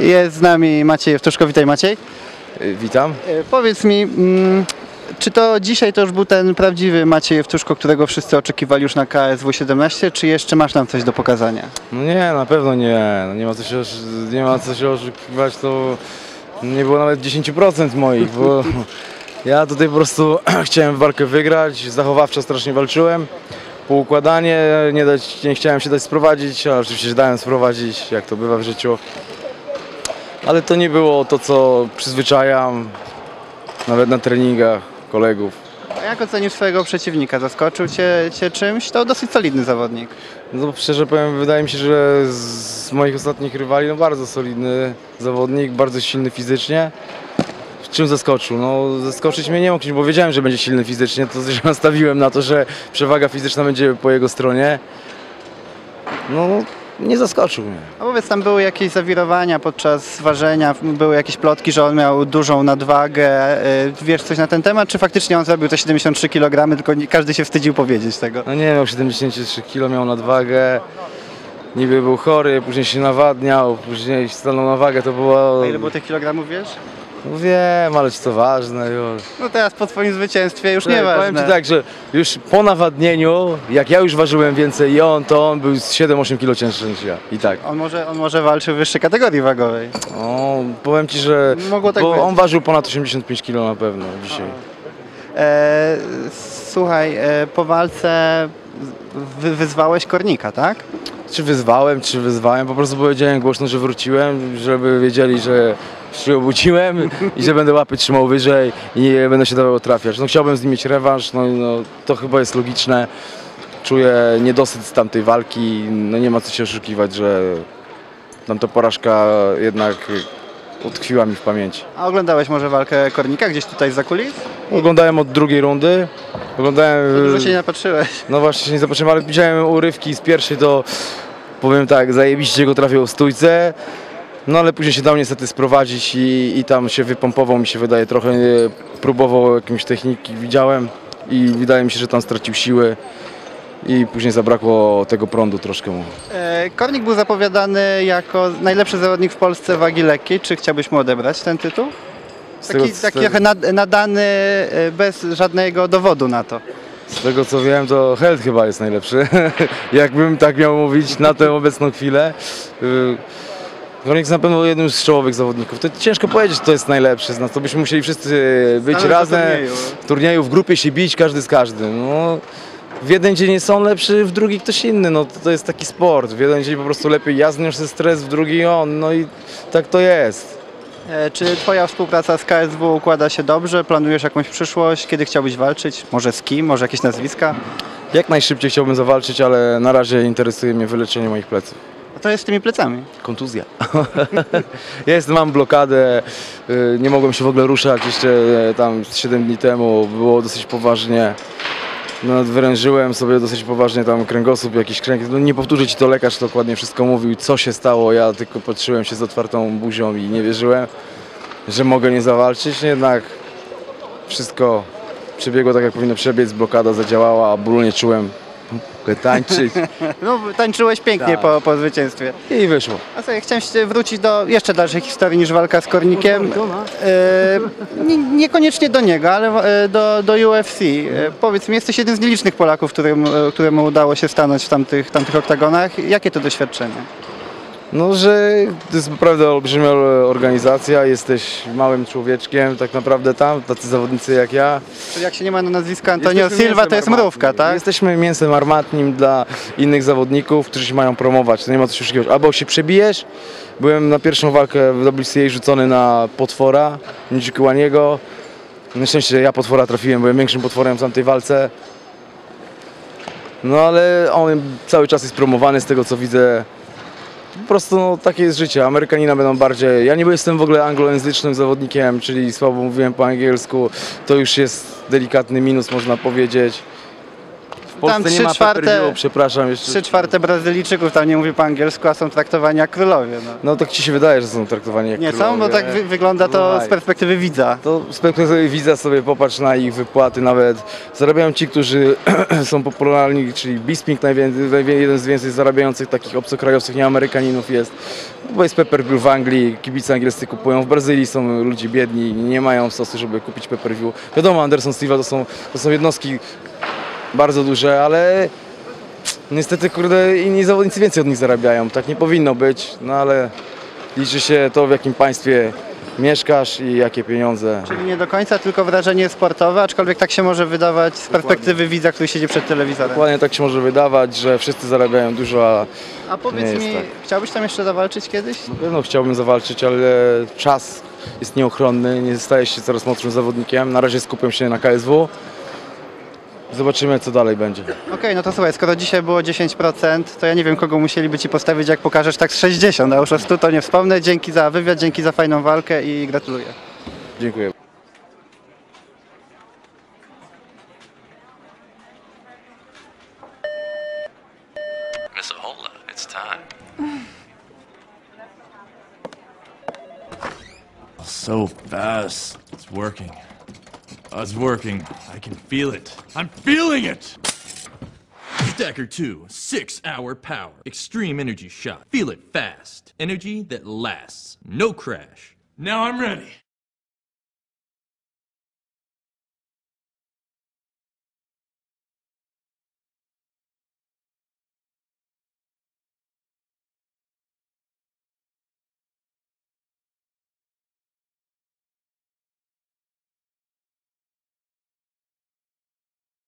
Jest z nami Maciej Jewtuszko. Witaj Maciej. Y, Witam. E, Powiedz mi, mm, czy to dzisiaj to już był ten prawdziwy Maciej Jewtuszko, którego wszyscy oczekiwali już na KSW 17, czy jeszcze masz nam coś do pokazania? No nie, na pewno nie. No nie ma co się, nie ma co się oszukiwać, to nie było nawet 10% moich, bo ja tutaj po prostu chciałem walkę wygrać, zachowawczo strasznie walczyłem. Poukładanie, nie, dać, nie chciałem się dać sprowadzić, ale oczywiście się dałem sprowadzić, jak to bywa w życiu. Ale to nie było to, co przyzwyczajam, nawet na treningach kolegów. A jak ocenisz swojego przeciwnika? Zaskoczył cię, cię czymś? To dosyć solidny zawodnik. No szczerze powiem, wydaje mi się, że z moich ostatnich rywali no bardzo solidny zawodnik, bardzo silny fizycznie. Czym zaskoczył? No zaskoczyć mnie nie mógł, bo wiedziałem, że będzie silny fizycznie, to się nastawiłem na to, że przewaga fizyczna będzie po jego stronie. No nie zaskoczył mnie. A powiedz, tam były jakieś zawirowania podczas ważenia, były jakieś plotki, że on miał dużą nadwagę. Y, Wiesz coś na ten temat, czy faktycznie on zrobił te 73 kg, tylko każdy się wstydził powiedzieć tego? No nie, miał 73 kg, miał nadwagę. Niby był chory, później się nawadniał, później stanął na wagę, to było... A ile było tych kilogramów, wiesz? No wiem, ale czy to ważne już. No teraz po twoim zwycięstwie już Nie, nie Powiem ważne. Ci tak, że już po nawadnieniu, jak ja już ważyłem więcej i on, to on był z 7-8 kg cięższy niż ja. I tak. On może, on może walczy w wyższej kategorii wagowej. O, powiem Ci, że Mogło tak bo być. on ważył ponad 85 kg na pewno dzisiaj. E, słuchaj, e, po walce wy, wyzwałeś Kornika, tak? Czy wyzwałem, czy wyzwałem, po prostu powiedziałem głośno, że wróciłem, żeby wiedzieli, że się obudziłem i że będę łapy trzymał wyżej i będę się dawał trafiać. No chciałbym z nim mieć rewanż, no, no to chyba jest logiczne. Czuję niedosyt z tamtej walki, no nie ma co się oszukiwać, że tamta porażka jednak utkwiła mi w pamięci. A oglądałeś może walkę Kornika gdzieś tutaj za kulis? Oglądałem od drugiej rundy, oglądałem... Dużo się nie napatrzyłeś. No właśnie się nie zobaczyłem, ale widziałem urywki z pierwszej, to powiem tak, zajebiście go trafił w stójce. No ale później się dał niestety sprowadzić i, i tam się wypompował, mi się wydaje, trochę e, próbował jakimś techniki, widziałem i wydaje mi się, że tam stracił siły i później zabrakło tego prądu troszkę mu. E, Kornik był zapowiadany jako najlepszy zawodnik w Polsce wagi lekkiej. Czy chciałbyś mu odebrać ten tytuł? Taki, tego, taki trochę nad, nadany e, bez żadnego dowodu na to. z tego co wiem, to Held chyba jest najlepszy, jakbym tak miał mówić na tę obecną chwilę. Y, Konik jest na pewno jednym z czołowych zawodników. To ciężko powiedzieć, kto jest najlepszy z nas. To byśmy musieli wszyscy być razem turnieju. w turnieju, w grupie się bić, każdy z każdym. No, w jeden dzień jest on lepszy, w drugi ktoś inny. No, to, to jest taki sport. W jeden dzień po prostu lepiej ja zniosę stres, w drugi on. No i tak to jest. E, Czy twoja współpraca z KSW układa się dobrze? Planujesz jakąś przyszłość? Kiedy chciałbyś walczyć? Może z kim? Może jakieś nazwiska? Jak najszybciej chciałbym zawalczyć, ale na razie interesuje mnie wyleczenie moich pleców. A to jest z tymi plecami. Kontuzja. Jest, mam blokadę, y, nie mogłem się w ogóle ruszać jeszcze e, tam z 7 dni temu, było dosyć poważnie. Nadwyrężyłem sobie dosyć poważnie tam kręgosłup, jakiś kręg. No, nie powtórzę ci to lekarz dokładnie wszystko mówił, co się stało. Ja tylko patrzyłem się z otwartą buzią i nie wierzyłem, że mogę nie zawalczyć. Jednak wszystko przebiegło tak jak powinno przebiec, blokada zadziałała, a bólu nie czułem. Tańczyć No, tańczyłeś pięknie Tak. po, po zwycięstwie. i wyszło. A sobie chciałem się wrócić do jeszcze dalszej historii niż walka z Kornikiem. E, nie, niekoniecznie do niego, ale e, do, do UFC. E, powiedz mi, jesteś jednym z nielicznych Polaków, którym, e, któremu udało się stanąć w tamtych, tamtych oktagonach. Jakie to doświadczenie? No, że to jest naprawdę olbrzymia organizacja, jesteś małym człowieczkiem tak naprawdę tam, tacy zawodnicy jak ja. Czyli jak się nie ma na nazwiska Antonio Jesteśmy Silva, to jest mrówka, tak? Jesteśmy mięsem armatnim dla innych zawodników, którzy się mają promować, to nie ma co się oszukiwać. Albo się przebijesz, byłem na pierwszą walkę w WCA rzucony na potwora, Nidzikiłaniego. Na szczęście ja potwora trafiłem, byłem większym potworem w tamtej walce. No ale on cały czas jest promowany z tego co widzę. Po prostu no, takie jest życie. Amerykanina będą bardziej. Ja nie jestem w ogóle anglojęzycznym zawodnikiem, czyli słabo mówiłem po angielsku. To już jest delikatny minus, można powiedzieć. Polsce Tam nie trzy ma czwarte- przepraszam jeszcze. Trzy czwarte Brazylijczyków tam nie mówi po angielsku, a są traktowani jak królowie. No. No tak ci się wydaje, że są traktowani jak Nie są, królowie. bo tak wy wygląda to z Słuchaj, perspektywy widza. To z perspektywy widza sobie popatrz na ich wypłaty nawet. Zarabiają ci, którzy są popularni, czyli Bisping jeden z więcej zarabiających takich obcokrajowców, nie Amerykaninów jest. Bo jest pay-per-view w Anglii, kibice angielscy kupują. W Brazylii są ludzie biedni, nie mają stosu, żeby kupić pay-per-view. Wiadomo, Anderson Silva to są, to są jednostki bardzo duże, ale niestety, kurde, inni zawodnicy więcej od nich zarabiają. Tak nie powinno być, no ale liczy się to, w jakim państwie mieszkasz i jakie pieniądze. Czyli nie do końca tylko wrażenie sportowe, aczkolwiek tak się może wydawać z perspektywy widza, który siedzi przed telewizorem. Dokładnie tak się może wydawać, że wszyscy zarabiają dużo, a A powiedz mi, tak. chciałbyś tam jeszcze zawalczyć kiedyś? na pewno chciałbym zawalczyć, ale czas jest nieochronny, nie stajesz się coraz młodszym zawodnikiem. Na razie skupiam się na KSW. Zobaczymy, co dalej będzie. Okej, no to słuchaj, skoro dzisiaj było 10%, to ja nie wiem, kogo musieliby ci postawić, jak pokażesz tak z 60, a już o 100 to nie wspomnę. Dzięki za wywiad, dzięki za fajną walkę i gratuluję. Dziękuję. Miss Ahola, it's time. So fast. It's working. It's working. I can feel it. I'm feeling it! Stacker 2, 6 hour power. Extreme energy shot. Feel it fast. Energy that lasts. No crash. Now I'm ready.